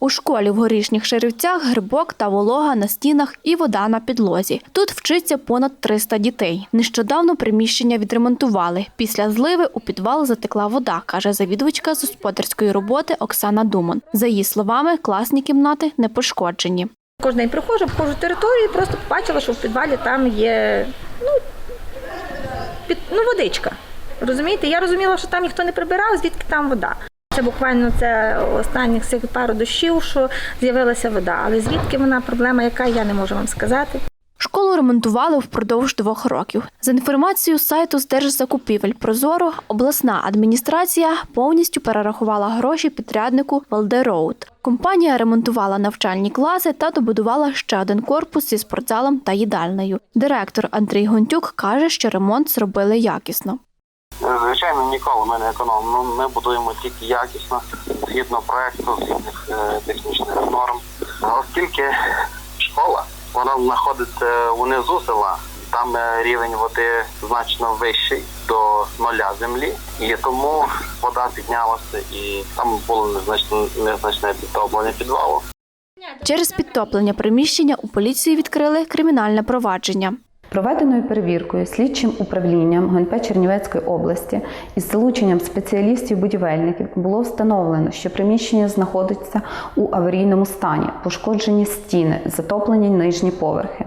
У школі в горішніх шерівцях грибок та волога на стінах і вода на підлозі. Тут вчиться понад 300 дітей. Нещодавно приміщення відремонтували. Після зливи у підвал затекла вода, каже завідувачка з господарської роботи Оксана Думан. За її словами, класні кімнати не пошкоджені. Кожен день приходжу, обходжу територію просто побачила, що в підвалі там є ну, під, ну, водичка. Розумієте? Я розуміла, що там ніхто не прибирав, звідки там вода. Це буквально це останніх цих пару дощів, що з'явилася вода. Але звідки вона проблема, яка я не можу вам сказати. Школу ремонтували впродовж двох років. За інформацією сайту з держзакупівель Прозоро, обласна адміністрація повністю перерахувала гроші підряднику Валдероуд. Компанія ремонтувала навчальні класи та добудувала ще один корпус зі спортзалом та їдальнею. Директор Андрій Гонтюк каже, що ремонт зробили якісно. Звичайно, ніколи ми не економимо. Ну, Ми будуємо тільки якісно, згідно проекту, згідно е, технічних норм. Оскільки школа вона знаходиться унизу села, там е, рівень води значно вищий до нуля землі, і тому вода піднялася, і там було незначне незначне підтоплення підвалу. Через підтоплення приміщення у поліції відкрили кримінальне провадження. Проведеною перевіркою слідчим управлінням ГНП Чернівецької області із залученням спеціалістів-будівельників було встановлено, що приміщення знаходиться у аварійному стані, пошкоджені стіни, затоплені нижні поверхи,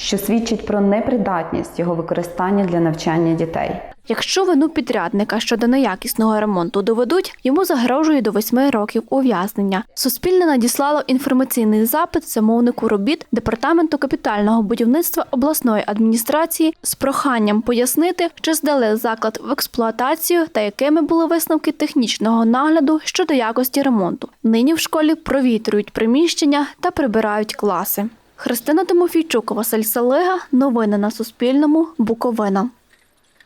що свідчить про непридатність його використання для навчання дітей. Якщо вину підрядника щодо неякісного ремонту доведуть, йому загрожує до восьми років ув'язнення. Суспільне надіслало інформаційний запит замовнику робіт департаменту капітального будівництва обласної адміністрації з проханням пояснити, чи здали заклад в експлуатацію та якими були висновки технічного нагляду щодо якості ремонту. Нині в школі провітрюють приміщення та прибирають класи. Христина Тимофійчук, Василь Салега. Новини на Суспільному. Буковина.